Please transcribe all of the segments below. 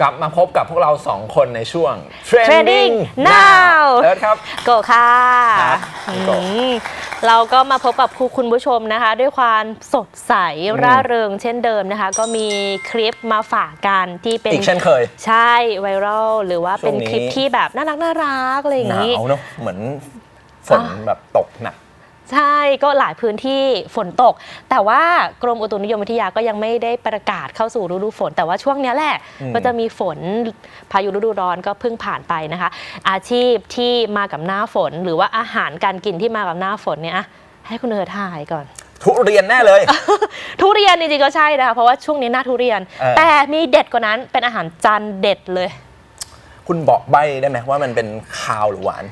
กลับมาพบกับพวกเราสองคนในช่วง Trending Now เอิร์ธครับ โกค่ะครับคุณโก อืมเราก็มาพบกับคุณผู้ชมนะคะ ด้วยความสดใสอืมร่าเริงเช่นเดิมนะคะ ก็มีคลิปมาฝากกันที่เป็นอีกเช่นเคย ใช่ไวรัลหรือว่าเป็นช่วงนี้ คลิปที่แบบน่ารักน่ารักอะไรอย่างหนานี้ วเนอะเหมือนฝนอะแบบตกหนัก ใช่ก็หลายพื้นที่ฝนตก แต่ว่ากรมอุตุนิยมวิทยาก็ยังไม่ได้ประกาศเข้าสู่ฤดูฝน แต่ว่าช่วงเนี้ยแหละอืม ก็จะมีฝนพายุฤดูร้อนก็เพิ่งผ่านไปนะคะ อาชีพที่มากับหน้าฝน หรือว่าอาหารการกินที่มากับหน้าฝนเนี่ยอะให้คุณเอิร์ธทายก่อน ทุเรียนแน่เลย ทุเรียนจริงๆก็ใช่นะคะเพราะว่าช่วงนี้หน้าทุเรียน เออ แต่มีเด็ดกว่านั้นเป็นอาหารจานเด็ดเลย คุณบอกใบได้ไหมว่ามันเป็นคาวหรือหวาน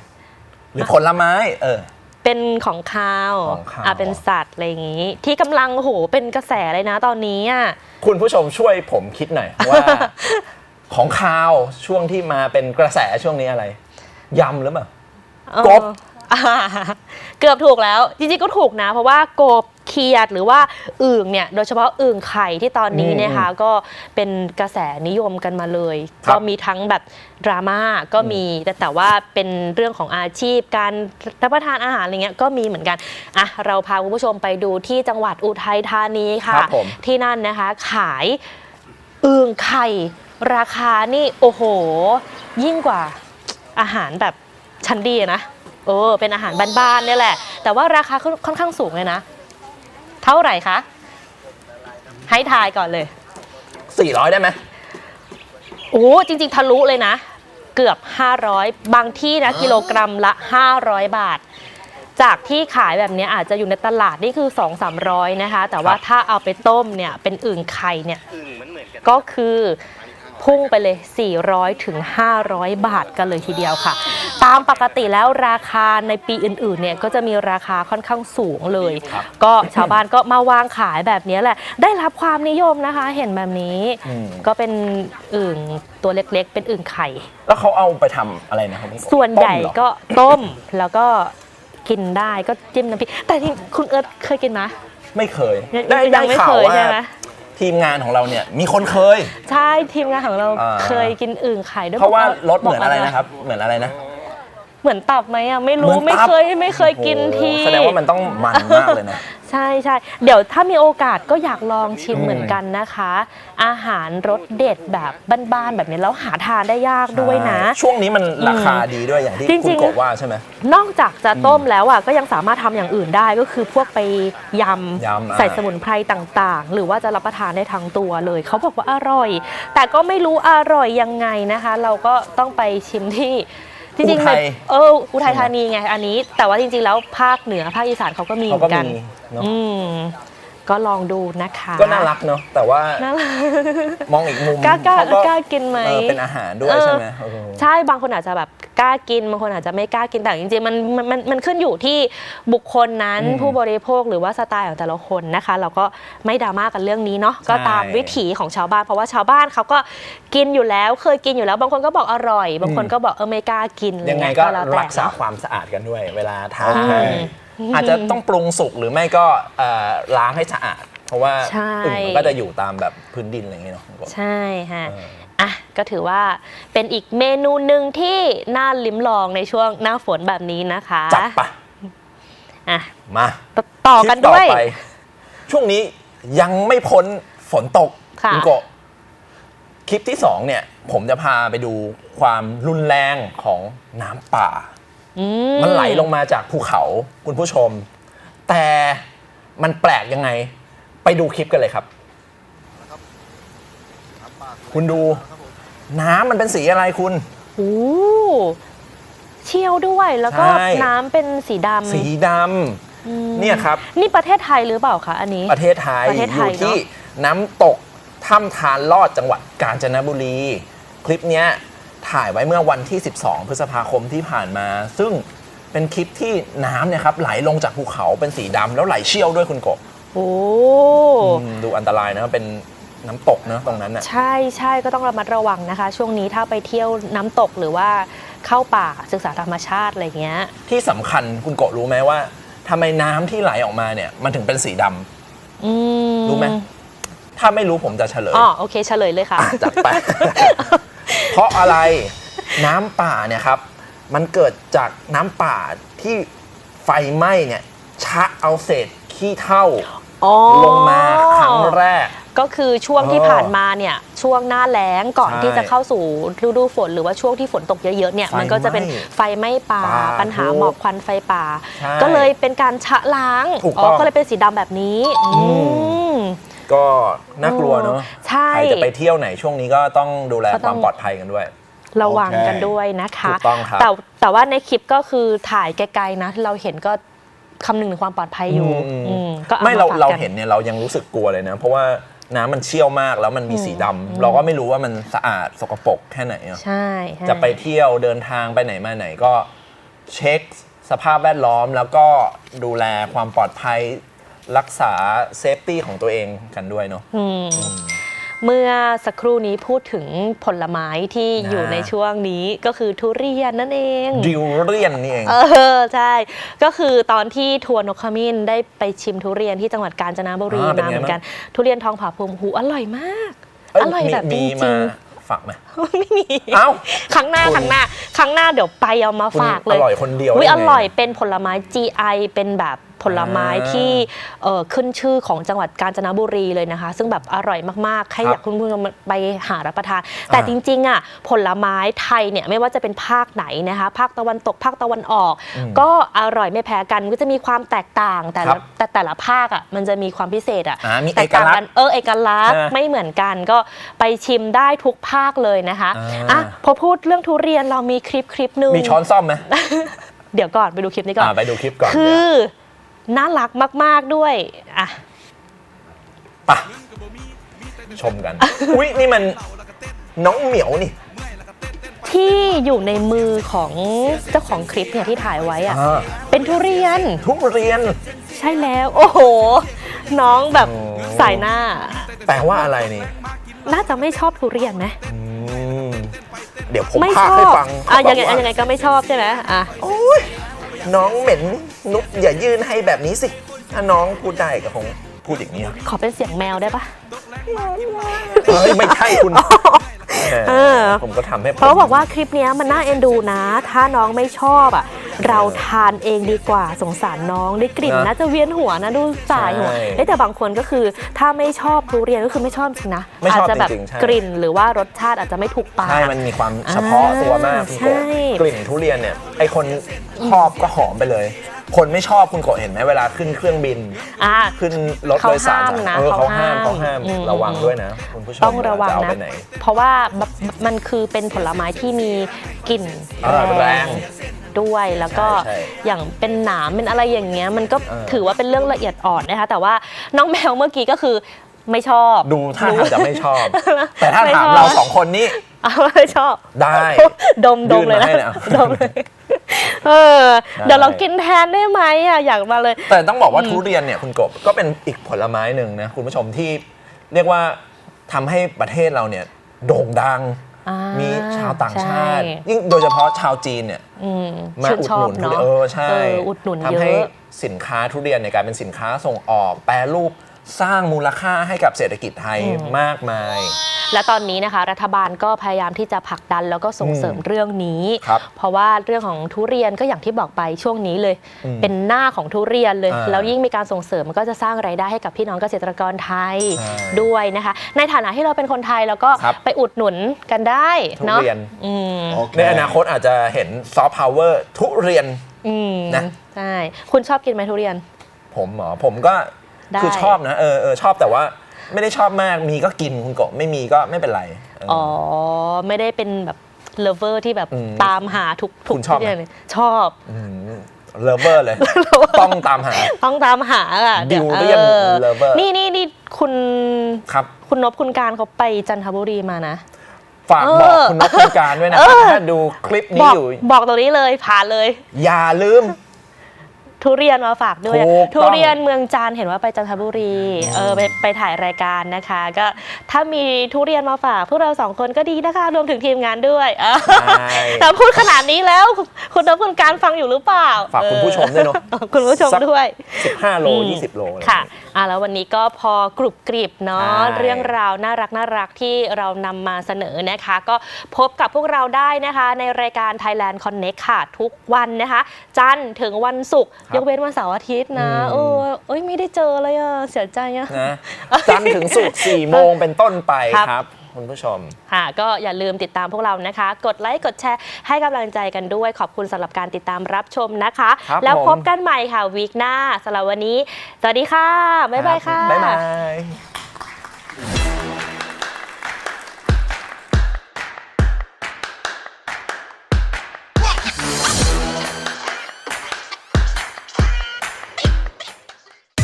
หรือผลไม้ เออ เป็นของคาวของคาว อะเป็นสัตว์อะไรอย่างนี้ ที่กำลังโหเป็นกระแสเลยนะตอนนี้อะ คุณผู้ชมช่วยผมคิดหน่อย ว่า ของคาวช่วงที่มาเป็นกระแสช่วงนี้อะไรยำหรือเปล่า กบ เอออ่าเกือบถูกแล้ว จริงๆก็ถูกนะ เพราะว่ากบ เขียดหรือว่าอึ่งเนี่ยโดยเฉพาะอึ่งไข่ที่ตอนนี้อืมเนะคะก็เป็นกระแสนิยมกันมาเลย ครับก็มีทั้งแบบดราม่าก็มี แต่แต่ว่าเป็นเรื่องของอาชีพการรับประทานอาหารอะไรเงี้ยก็มีเหมือนกันอะเราพาคุณผู้ชมไปดูที่จังหวัดอุทัยธานีค่ะ ครับผม ที่นั่นนะคะ ขายอึ่งไข่ ราคานี่โอ้โห ยิ่งกว่าอาหารแบบชั้นดีอะนะ เออ เป็นอาหารบ้านๆเนี่ยแหละ แต่ว่าราคาค่อนข้างสูงเลยนะ เท่าไหร่คะ ให้ทายก่อนเลย 400 ได้ไหมโอ้จริง ๆ ทะลุเลยนะ เกือบ 500 บางที่นะกิโลกรัมละ 500 บาท จากที่ขายแบบเนี้ยอาจจะอยู่ในตลาดนี่คือ 2-300 นะคะ แต่ว่าถ้าเอาไปต้มเนี่ยเป็นอึ่งไข่เนี่ยก็คือ พุ่งไปเลย 400ถึง500 บาทกันเลยทีเดียวค่ะ ตามปกติแล้วราคาในปีอื่นๆเนี่ยก็จะมีราคาค่อนข้างสูงเลยครับก็ชาวบ้านก็มาวางขายแบบนี้แหละ ได้รับความนิยมนะคะเห็นแบบนี้อืมก็เป็นอึ่งตัวเล็กๆ เป็นอึ่งไข่ แล้วเขาเอาไปทำอะไรนะครับพี่กบส่วนใหญ่ต้มเรอก็ต้มแล้วก็กินได้ก็จิ้มน้ำพริกแต่ที่คุณเอิร์ธเคยกินไหมไม่เคยยังได้ยัได้งไม่ข่าเควยว่าใช่ไหม ทีมงานของเราเนี่ยมีคนเคย ใช่ทีมงานของเราอ่า เคยกินอึ่งไข่ด้วยเพราะว่าบกรสเหมือนอะไรบกนะครับ เหมือนอะไรนะ เหมือนตับไหมอะไม่เหรู้มือนไม่ตับเคยไม่เคยกินโอ้โหทีแสดงว่ามันต้องมันมากเลยนะ ใช่ใช่เดี๋ยวถ้ามีโอกาสก็อยากลองชิมอืมเหมือนกันนะคะ อาหารรสเด็ดแบบบ้านๆแบบนี้แล้วหาทานได้ยากด้วยนะ ใช่ช่วงนี้มันราคาดีด้วยอย่างที่จริงๆ คุณกบว่าใช่ไหม นอกจากจะต้มแล้วอะก็ยังสามารถทำอย่างอื่นได้ก็คือพวกไปยยำำอะใส่สมุนไพรต่างๆ หรือว่าจะรับประทานได้ทั้งตัวเลย เขาบอกว่าอร่อย แต่ก็ไม่รู้อร่อยยังไงนะคะ เราก็ต้องไปชิมที่ จริงๆอุทัย เอออุทัยธานีไงอันนี้ แต่ว่าจริงๆแล้วภาคเหนือภาคอีสานเขาก็มีเหเขามืก็อนกัน มีเนอะอืม ก็ลองดูนะคะ ก็น่ารักเนาะแต่ว่าน่ารักมองอีกมุมกล้ากล้าเขกล้ากินไหม เออเป็นอาหารด้วยเออใช่ไหมเออ ใช่บางคนอาจจะแบบกล้ากินบางคนอาจจะไม่กล้ากินแต่จริงๆมันมันมันมันขึ้นอยู่ที่บุคคลนั้นอืมผู้บริโภคหรือว่าสไตล์ของแต่ละคนนะคะ เราก็ไม่ดราม่ากันเรื่องนี้เนาะก็ตามวิถีของชาวบ้าน เพราะว่าชาวบ้านเขาก็กินอยู่แล้วเคยกินอยู่แล้ว บางคนก็บอกอร่อย บางคนก็บอกเออไม่กล้ากินอะรยังไงเงี้ก็แล้วแต่ รักษาเนอะความสะอาดกันด้วย เวลาทานอืม อาจจะต้องปรุงสุกหรือไม่ก็เอ่อล้างให้สะอาด เพราะว่าใช่ อึ่งมันก็จะอยู่ตามแบบพื้นดินอะไรอย่างเงี้ยเนาะคุณกบ ใช่ฮะ เอออะ ก็ถือว่าเป็นอีกเมนูหนึ่งที่น่าลิ้มลองในช่วงหน้าฝนแบบนี้นะคะจัดปะอะมาต่อกันด้วย คลิปต่อไปช่วงนี้ยังไม่พ้นฝนตกค่ะ ณโกะคลิปที่สองเนี่ย ผมจะพาไปดูความรุนแรงของน้ำป่าอื มันไหลลงมาจากภูเขาคุณผู้ชม แต่มันแปลกยังไง ไปดูคลิปกันเลยครับ คุณดู น้ำมันเป็นสีอะไรคุณโอ้เชี่ยวด้วยแล้วก็ใช่น้ำเป็นสีดำสีดอืมำเนี่ยครับ นี่ประเทศไทยหรือเปล่าคะอันนี้ ประเทศไทยประเทศอไทยยู่ที่เนอะน้ำตกถ้ำทานลอดจังหวัดกาญจนบุรี คลิปเนี้ย ถ่ายไว้เมื่อวันที่ 12 พฤษภาคมที่ผ่านมา ซึ่งเป็นคลิปที่น้ำเนี่ยครับไหลลงจากภูเขาเป็นสีดำแล้วไหลเชี่ยวด้วยคุณกบโอ้อืมดูอันตรายนะเป็นน้ำตกนะตรงนั้นน่ะ ใช่ใช่ก็ต้องระมัดระวังนะคะ ช่วงนี้ถ้าไปเที่ยวน้ำตกหรือว่าเข้าป่าศึกษาธรรมชาติอะไรเงี้ย ที่สำคัญคุณโกะรู้ไหมว่าทำไมน้ำที่ไหลออกมาเนี่ยมันถึงเป็นสีดำ อืมรู้ไหมทถ้าไม่รู้ผมจะเฉลยอ๋อโอเคเฉลยเลยค่ะอะจัดไป เพราะอะไรน้ำป่าเนี่ยครับ มันเกิดจากน้ำป่าที่ไฟไหม้เนี่ยชะเอาเศษขี้เถ้าอ๋อ ลงมาครั้งแรก ก็คือช่วงที่เออผ่านมาเนี่ยช่วงหน้าแล้งก่อนใช่ที่จะเข้าสู่ฤดูฝน หรือว่าช่วงที่ฝนตกเยอะๆเนี่ยไฟมันก็จะเป็นไหม้ไฟไหม้ป่า ป่าปัญหาถูกหมอกควันไฟป่า ใช่ก็เลยเป็นการชะล้างถูกอ๋ต้อองก็เลยเป็นสีดำแบบนี้อืม ก็น่ากลัวเนาะใช่ ใครจะไปเที่ยวไหนช่วงนี้ก็ต้องดูแลก็คต้วาองมปลอดภัยกันด้วย ระวังโอเคกันด้วยนะคะ ถูกต้องครับ แต่แต่ว่าในคลิปก็คือถ่ายไกลๆนะเราเห็นก็คำนึงถึงความปลอดภัยอยู่อืม อืมก็อไม่เราฝกเรากัน เห็นเนี่ยเรายังรู้สึกกลัวเลยนะ เพราะว่าน้ำมันเชี่ยวมากแล้วมันมีสีดำเราก็ไม่รู้ว่ามันสะอาดสกปรกแค่ไหนอะ ใช่ใช่จะไปเที่ยวเดินทางไปไหนมาไหนก็เช็คสภาพแวดล้อมแล้วก็ดูแลความปลอดภัย รักษาเซฟตี้ของตัวเองกันด้วยเนาะ อืมเมื่อสักครู่นี้พูดถึงผลไม้ที่นะ อยู่ในช่วงนี้ก็คือทุเรียนนั่นเอง ดิวเรียนนี่เอง เออ ใช่ ก็คือตอนที่ทัวร์นกขมิ้นได้ไปชิมทุเรียนที่จังหวัดกาญจนบุรีอ่าเป็นมาไง เหมือนกัน ทุเรียนทองผาภูมิหูอร่อยมาก เอ้ยอร่อยมีแบบจมีริมางฝากไหมๆ ไม่มี เอ้า ครั้งหน้าคุณ ครั้งหน้า ครั้งหน้าเดี๋ยวไปเอามาคุณฝากเลยอร่อยคนเดียวอุ๊ยได้อไงร่อยเป็นผลไม้ GI เป็นแบบ ผลไม้อ่าที่เอ่อขึ้นชื่อของจังหวัดกาญจนบุรีเลยนะคะ ซึ่งแบบอร่อยมากๆใครครับอยากคุณผู้ชมไปหารับประทาน แต่อ่าจริงๆอะผลไม้ไทยเนี่ยไม่ว่าจะเป็นภาคไหนนะคะภาคตะวันตกภาคตะวันออกอืมก็อร่อยไม่แพ้กันก็จะมีความแตกต่างแต่ครัละบแต่แต่ละภาคอะมันจะมีความพิเศษอะอ่ามีแตกต่างเอกลักษณ์กันเออเอกลักษณ์ใช่ไหมไม่เหมือนกันก็ไปชิมได้ทุกภาคเลยนะคะอ่าอะพอพูดเรื่องทุเรียนเรามีคลิปคลิปหนึ่งมีช้อนซ่อมไหมเดี๋ยวก่อนไปดูคลิปนี้ก่อนอ่าไปดูคลิปก่อนคือ น่ารักมาก ๆ ด้วยอะไปะชมกัน อุ้ยนี่มันน้องเหมียวนี่ ที่อยู่ในมือของเจ้าของคลิปเนี่ยที่ถ่ายไว้อะอ่า เป็นทุเรียน ทุเรียน ใช่แล้ว โอ้โห น้องแบบโอ้สายหน้า แปลว่าอะไรนี่น่าจะไม่ชอบทุเรียนไหมอืมเดี๋ยวผมไม่พาชคให้อบฟังอะเขาบยัองกไงว่ายังไงก็ไม่ชอบใช่ไหมอะโอ๊ย น้องเหม็นนุกอย่ายื่นให้แบบนี้สิ ถ้าน้องพูดได้ก็คงพูดอย่างนี้ขอเป็นเสียงแมวได้ปะเฮ้ยไม่ใช่คุณเออผมก็ทำให้ผมเพราะบอกว่าคลิปเนี้ยมันน่าเอ็นดูนะ ถ้าน้องไม่ชอบอะ เราทานเองดีกว่าสงสารน้องได้กลิ่นนะน่าจะเวียนหัวนะดูจ่ายหัวใช่เอ้ยแต่บางคนก็คือถ้าไม่ชอบทุเรียนก็คือไม่ชอบจริงนะไม่ชอบอาจจะแบบจริงๆใช่ กลิ่นหรือว่ารสชาติอาจจะไม่ถูกปาก ใช่มันมีความเฉพาะตัวมากคุณใช่โกะกลิ่นทุเรียนเนี่ย ไอคนชอบก็หอมไปเลย คนไม่ชอบคุณโกะเห็นไหมเวลาขึ้นเครื่องบิน อะขึ้นรถเขาโดยสารห้ามนะเออเขาห้ามเขาเขาห้าห้ามมอืม ระวังด้วยนะ คุณผู้ชมต้องระวังจเอานะ ไปไหน เพราะว่าแบบมันคือเป็นผลไม้ที่มีกลิ่นอ่าแรง ด้วย แล้วก็ใช่ใช่อย่างเป็นหนามเป็นอะไรอย่างเงี้ยมันก็เออ ถือว่าเป็นเรื่องละเอียดอ่อนนะคะ แต่ว่าน้องแมวเมื่อกี้ก็คือไม่ชอบ ดูท่าทางจะไม่ชอบ แต่ถ้าไม่ถามชอบเราสองคนนี่อ้าวไม่ชอบ ได้ ดมดมเลยนะยื่นมาให้เนี่ยดมเลยเออ เดี๋ยวเรากินแทนได้ไหมอะอยากมาเลย แต่ต้องบอกว่าทุเรียนเนี่ยคุณกบก็เป็นอีกผลไม้หนึ่งนะคุณผู้ชมที่เรียกว่าทำให้ประเทศเราเนี่ยโด่งดัง อ่ามีมีชาวต่างชาติ ใช่ยิ่งโดยเฉพาะชาวจีนเนี่ยอืมมาชื่นอุดชอหบนุนทุเนาะเรียนเออใช่เอออุดหนุนทำเยให้อะ สินค้าทุเรียนในยกลายเป็นสินค้าส่งออกแปรรูป สร้างมูลค่าให้กับเศรษฐกิจไทยมากมาย และตอนนี้นะคะ รัฐบาลก็พยายามที่จะผลักดันแล้วก็ส่งเสริมเรื่องนี้ ครับเพราะว่าเรื่องของทุเรียนก็อย่างที่บอกไปช่วงนี้เลย อืมเป็นหน้าของทุเรียนเลย อ่าแล้วยิ่งมีการส่งเสริมมันก็จะสร้างไรายได้ให้กับพี่น้องเกษตรกรไทยใช่ด้วยนะคะ ในฐานะที่เราเป็นคนไทยแล้วก็ครับ ไปอุดหนุนกันได้ทุเนาะเรียน อืมในอนาคตอาจจะเห็นซอฟต์พาวเวอร์ทุเรียน อืมนะ ใช่คุณชอบกินไหมทุเรียน ผมเหรอผมก็ ได้ คือชอบนะเออเออชอบแต่ว่าไม่ได้ชอบมากมีก็กินคุณกบไม่มีก็ไม่เป็นไรเอออ อ๋อ ไม่ได้เป็นแบบเลเวอร์ที่แบบอืมตามหาทุกทุกคุณชอบไหมทุเรียนเลยชอบ เลเวอร์เลย ต้องตามหา ต้องตามหาอะดี๋ว Durian ออ lover นี่นี่นี่คุณครับ คุณนพคุณการเขาไปจันทบุรีมานะ ฝากเออบอกคุณนกคุณการด้วยนะเออถ้าดูคลิปบนี้อกอยู่ บอกตรงนี้เลยผ่านเลย อย่าลืม ทุเรียนมาฝากด้วย ถูกต้อง ทุเรียนเมืองจันทร์เห็นว่าไปจันทบุรีเออไปไปถ่ายรายการนะคะ ก็ถ้ามีทุเรียนมาฝากพวกเราสองคนก็ดีนะคะรวมถึงทีมงานด้วยเออใช่แต่พูดขนาดนี้แล้วคุณนพคุณการฟังอยู่หรือเปล่าฝากคุณผู้ชมด้วยเนอะออคุณผู้ชมสัก ด้วย 15 โล อืม 20 โลอไร ค่ะอะ แล้ววันนี้ก็พอกรุบกริบเนาะ ใช่ เรื่องราวน่ารักน่ารักที่เรานำมาเสนอนะคะ ก็พบกับพวกเราได้นะคะ ในรายการ Thailand Connect ค่ะ ทุกวันนะคะ จันทร์ถึงวันศุกร์ครับยกเว้นวันเสาร์อาทิตย์นะอืมเออเอ้ยไม่ได้เจอเลยอะเสียใจอะ นะจันทร์ถึงศุกร์4โมงเป็นต้นไปครับ ครับคุณผู้ชม ค่ะ ก็อย่าลืมติดตามพวกเรานะคะ กดไลค์ กดแชร์ ให้กำลังใจกันด้วย ขอบคุณสำหรับการติดตามรับชมนะคะ ครับแล้วผม พบกันใหม่ค่ะวีคหน้าสำหรับวันนี้ สวัสดีค่ะ บ๊ายบายค่ะบ๊ายบาย